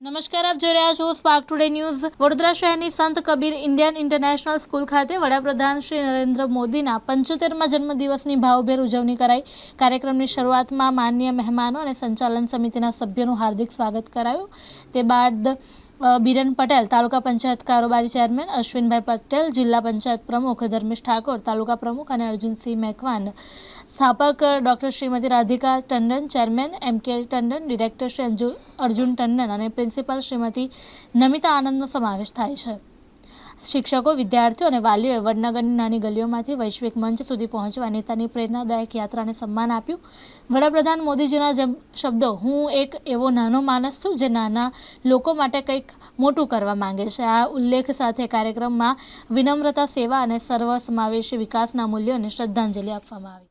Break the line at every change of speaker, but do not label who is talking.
નમસ્કાર, આપ જોઈ રહ્યા છો સ્પાર્ક ટુડે ન્યૂઝ વડોદરા શહેરની સંત કબીર ઇન્ડિયન ઇન્ટરનેશનલ સ્કૂલ ખાતે વડાપ્રધાન શ્રી નરેન્દ્ર મોદીના પંચોતેરમાં જન્મદિવસની ભાવભેર ઉજવણી કરાઈ. કાર્યક્રમની શરૂઆતમાં માનનીય મહેમાનો અને સંચાલન સમિતિના સભ્યોનું હાર્દિક સ્વાગત કરાયું. તે બાદ બિરેન પટેલ, તાલુકા પંચાયત કારોબારી ચેરમેન, અશ્વિનભાઈ પટેલ, જિલ્લા પંચાયત પ્રમુખ ધર્મેશ ઠાકોર, તાલુકા પ્રમુખ અને અર્જુનસિંહ મેઘવાન સ્થાપક doctor Shrimati Radhika Tandon, chairman, M K Tandon, director Shri Arjun Tandon અને પ્રિન્સિપાલ શ્રીમતી નમિતા આનંદનો સમાવેશ થાય છે. શિક્ષકો, વિદ્યાર્થીઓ અને વાલીઓએ વડનગરની નાની ગલીઓમાંથી વૈશ્વિક મંચ સુધી પહોંચવા નેતાની પ્રેરણાદાયક યાત્રાને સન્માન આપ્યું. વડાપ્રધાન મોદીજીના જેમ શબ્દો, હું એક એવો નાનો માણસ છું જે નાના લોકો માટે કંઈક મોટું કરવા માંગે છે. આ ઉલ્લેખ સાથે કાર્યક્રમમાં વિનમ્રતા સેવા અને સર્વસમાવેશી વિકાસના મૂલ્યોને શ્રદ્ધાંજલિ આપવામાં આવી.